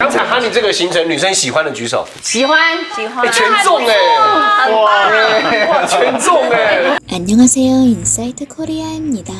刚才哈尼这个行程，女生喜欢的举手，喜欢喜欢哎，全中哎，哇，全中哎。 안녕하세요. 인사이트 코리아입니다.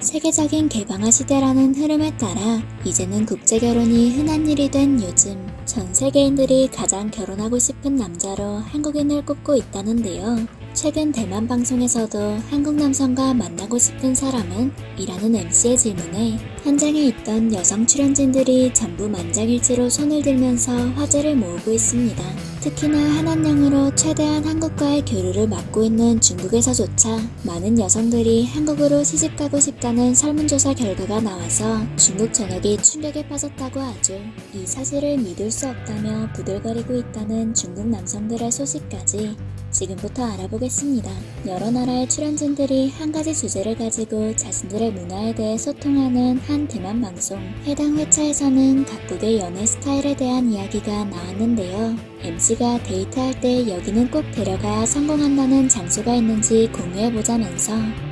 세계적인 개방화 시대라는 흐름에 따라 이제는 국제 결혼이 흔한 일이 된 요즘 전 세계인들이 가장 결혼하고 싶은 남자로 한국인을 꼽고 있다는데요. 최근 대만 방송에서도 한국 남성과 만나고 싶은 사람은? 이라는 MC의 질문에 현장에 있던 여성 출연진들이 전부 만장일치로 손을 들면서 화제를 모으고 있습니다. 특히나 한한령으로 최대한 한국과의 교류를 막고 있는 중국에서조차 많은 여성들이 한국으로 시집가고 싶다는 설문조사 결과가 나와서 중국 전역이 충격에 빠졌다고 하죠. 이 사실을 믿을 수 없다며 부들거리고 있다는 중국 남성들의 소식까지 지금부터 알아보겠습니다. 여러 나라의 출연진들이 한 가지 주제를 가지고 자신들의 문화에 대해 소통하는 한 대만 방송. 해당 회차에서는 각국의 연애 스타일에 대한 이야기가 나왔는데요. MC가 데이트할 때 여기는 꼭 데려가야 성공한다는 장소가 있는지 공유해보자면서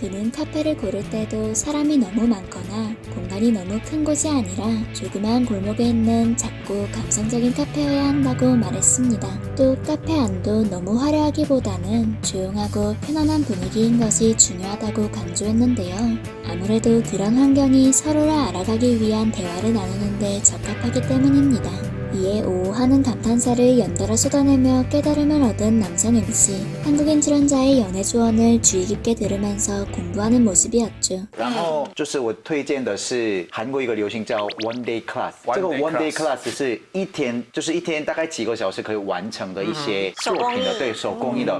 그는 카페를 고를 때도 사람이 너무 많거나 공간이 너무 큰 곳이 아니라 조그마한 골목에 있는 작고 감성적인 카페여야 한다고 말했습니다. 또 카페 안도 너무 화려하기보다는 조용하고 편안한 분위기인 것이 중요하다고 강조했는데요. 아무래도 그런 환경이 서로를 알아가기 위한 대화를 나누는데 적합하기 때문입니다. 이에 오하는 감탄사를 연달아 쏟아내며 깨달음을 얻은 남성 MC. 한국인 출연자의 연애 조언을 주의 깊게 들으면서 공부하는 모습이었죠. 然后就是我推荐的是韩国一个流行叫 One Day Class， One 这个 Day One Day Class Class 是一天，就是一天大概几个小时可以完成的一些作品的，对手工艺的。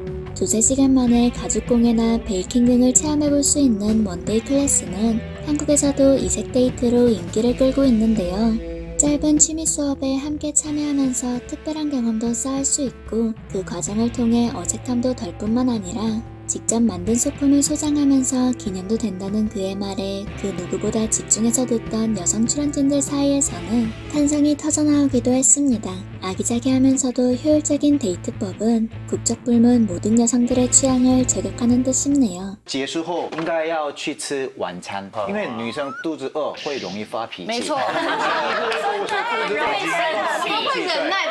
두세 시간 만에 가죽공예나 베이킹 등을 체험해볼 수 있는 원데이 클래스는 한국에서도 이색 데이트로 인기를 끌고 있는데요. 짧은 취미 수업에 함께 참여하면서 특별한 경험도 쌓을 수 있고 그 과정을 통해 어색함도 덜 뿐만 아니라 직접 만든 소품을 소장하면서 기념도 된다는 그의 말에 그 누구보다 집중해서 듣던 여성 출연진들 사이에서는 탄성이 터져나오기도 했습니다. 아기자기하면서도 효율적인 데이트법은 국적불문 모든 여성들의 취향을 저격하는 듯 싶네요. 结束后应该要去吃晚餐，因为女生肚子饿会容易发脾气。没错，会忍耐，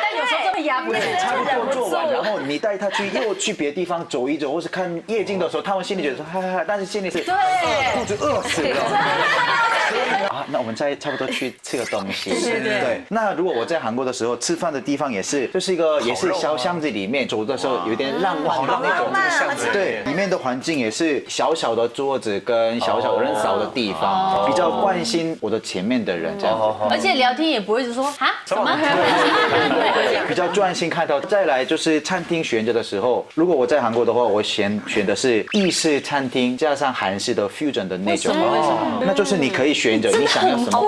但有时候真的压不住。差不多做完，然后你带他去又去别的地方走一走，或是看夜景的时候，他们心里觉得说哈哈哈，但是心里是对饿肚子饿死了。啊，那我们再差不多去吃个东西。对对对。那如果我在韩国的时候吃饭的地方也是，就是一个也是小巷子里面走的时候有点浪漫的那种这个巷子对，里面的环境也是小小的桌子跟小小的人少的地方，比较关心我的前面的人这样子。而且聊天也不会是说啊什么，比较专心看到。再来就是餐厅选择的时候，如果我在韩国的话，我选选的是意式餐厅加上韩式的 fusion 的那种，那就是你可以选择你想要什么。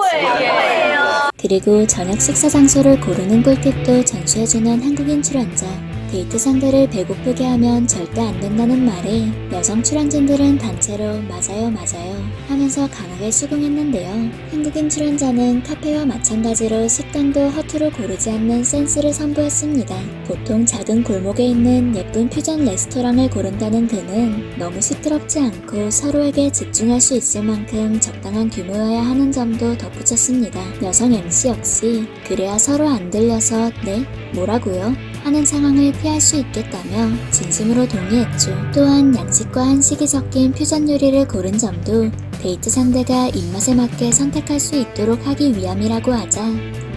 그리고 저녁 식사 장소를 고르는 꿀팁도 전수해주는 한국인 출연자. 데이트 상대를 배고프게 하면 절대 안 된다는 말에 여성 출연진들은 단체로 맞아요 맞아요 하면서 강하게 수긍했는데요. 한국인 출연자는 카페와 마찬가지로 식당도 허투루 고르지 않는 센스를 선보였습니다. 보통 작은 골목에 있는 예쁜 퓨전 레스토랑을 고른다는 그는 너무 시끄럽지 않고 서로에게 집중할 수 있을 만큼 적당한 규모여야 하는 점도 덧붙였습니다. 여성 MC 역시 그래야 서로 안 들려서 네? 뭐라고요? 하는 상황을 피할 수 있겠다며 진심으로 동의했죠. 또한 양식과 한식이 섞인 퓨전 요리를 고른 점도 데이트 상대가 입맛에 맞게 선택할 수 있도록 하기 위함이라고 하자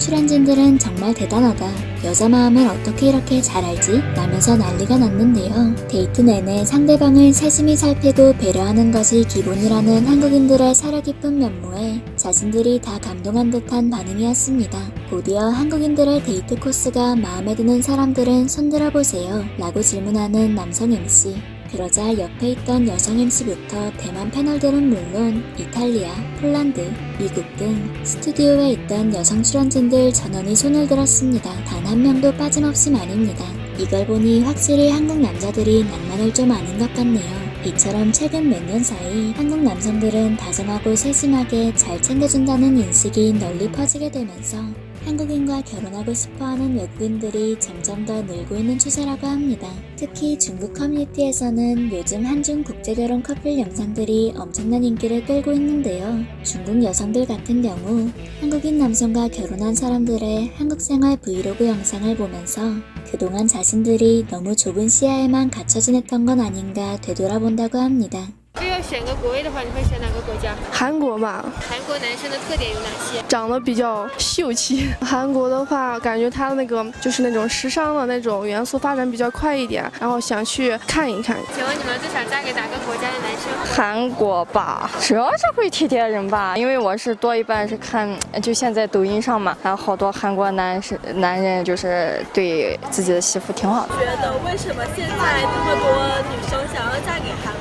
출연진들은 정말 대단하다. 여자 마음을 어떻게 이렇게 잘 알지? 라면서 난리가 났는데요. 데이트 내내 상대방을 세심히 살피고 배려하는 것이 기본이라는 한국인들의 사려 깊은 면모에 자신들이 다 감동한 듯한 반응이었습니다. 곧이어 한국인들의 데이트 코스가 마음에 드는 사람들은 손들어 보세요. 라고 질문하는 남성 MC. 그러자 옆에 있던 여성 MC부터 대만 패널들은 물론 이탈리아, 폴란드, 미국 등 스튜디오에 있던 여성 출연진들 전원이 손을 들었습니다. 단 한 명도 빠짐없이 말입니다. 이걸 보니 확실히 한국 남자들이 낭만을 좀 아는 것 같네요. 이처럼 최근 몇 년 사이 한국 남성들은 다정하고 세심하게 잘 챙겨준다는 인식이 널리 퍼지게 되면서 한국인과 결혼하고 싶어하는 외국인들이 점점 더 늘고 있는 추세라고 합니다. 특히 중국 커뮤니티에서는 요즘 한중 국제결혼 커플 영상들이 엄청난 인기를 끌고 있는데요. 중국 여성들 같은 경우 한국인 남성과 결혼한 사람들의 한국 생활 브이로그 영상을 보면서 그동안 자신들이 너무 좁은 시야에만 갇혀 지냈던 건 아닌가 되돌아본다고 합니다. 这要选个国位的话，你会选哪个国家？韩国吧，韩国男生的特点有哪些？长得比较秀气。韩国的话，感觉他的那个就是那种时尚的那种元素发展比较快一点，然后想去看一看。请问你们最想嫁给哪个国家的男生？韩国吧，主要是会体贴人吧，因为我是多一半是看，就现在抖音上嘛，然后好多韩国男是男人就是对自己的媳妇挺好的。觉得为什么现在那么多女生想要嫁给韩国欧巴呢？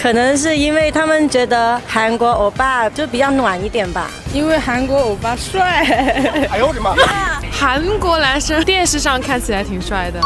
可能是因为他们觉得韩国欧巴就比较暖一点吧。因为韩国欧巴帅。哎呦我的妈！韩国男生电视上看起来挺帅的，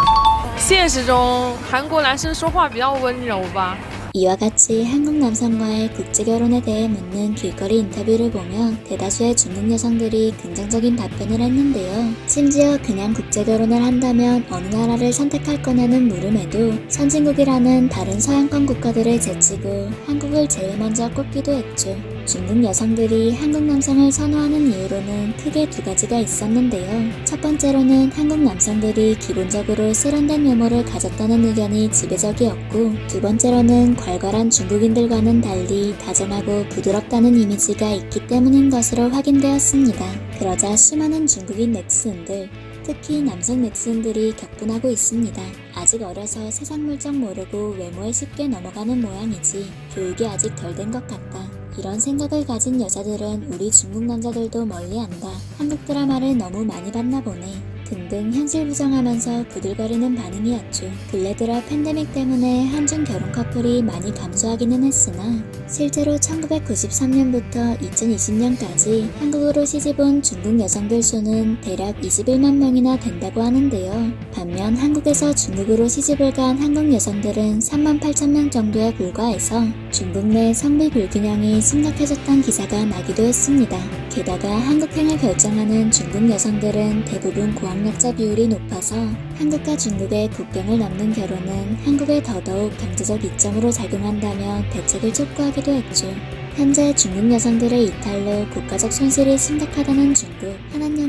现实中韩国男生说话比较温柔吧。 이와 같이 한국 남성과의 국제 결혼에 대해 묻는 길거리 인터뷰를 보면 대다수의 중국 여성들이 긍정적인 답변을 했는데요. 심지어 그냥 국제 결혼을 한다면 어느 나라를 선택할 거냐는 물음에도 선진국이라는 다른 서양권 국가들을 제치고 한국을 제일 먼저 꼽기도 했죠. 중국 여성들이 한국 남성을 선호하는 이유로는 크게 두 가지가 있었는데요. 첫 번째로는 한국 남성들이 기본적으로 세련된 외모를 가졌다는 의견이 지배적이었고, 두 번째로는 괄괄한 중국인들과는 달리 다정하고 부드럽다는 이미지가 있기 때문인 것으로 확인되었습니다. 그러자 수많은 중국인 네티즌들, 특히 남성 네티즌들이 격분하고 있습니다. 아직 어려서 세상 물정 모르고 외모에 쉽게 넘어가는 모양이지 교육이 아직 덜 된 것 같다. 이런 생각을 가진 여자들은 우리 중국 남자들도 멀리 안다. 한국 드라마를 너무 많이 봤나 보네. 등등 현실 부정하면서 부들거리는 반응이 었죠. 근래 들어 팬데믹 때문에 한중 결혼 커플이 많이 감소하기는 했으나 실제로 1993년부터 2020년까지 한국으로 시집온 중국 여성들 수는 대략 21만 명이나 된다고 하는데요. 반면 한국에서 중국으로 시집을 간 한국 여성들은 3만 8천 명 정도에 불과해서 중국 내 성비 불균형이 심각해졌던 기사가 나기도 했습니다. 게다가 한국행을 결정하는 중국 여성들은 대부분 고학력자 비율이 높아서 한국과 중국의 국경을 넘는 결혼은 한국에 더더욱 경제적 이점으로 작용한다며 대책을 촉구하기도 했죠. 현재 중국 여성들의 이탈로 국가적 손실이 심각하다는 중국. 한한영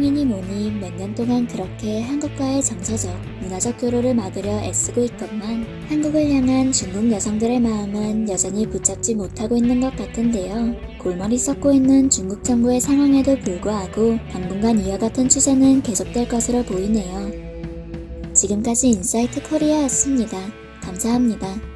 뭐니 몇년 동안 그렇게 한국과의 정서적, 문화적 교류를 막으려 애쓰고 있건만 한국을 향한 중국 여성들의 마음은 여전히 붙잡지 못하고 있는 것 같은데요. 골머리 썩고 있는 중국 정부의 상황에도 불구하고 당분간 이와 같은 추세는 계속될 것으로 보이네요. 지금까지 인사이트 코리아였습니다. 감사합니다.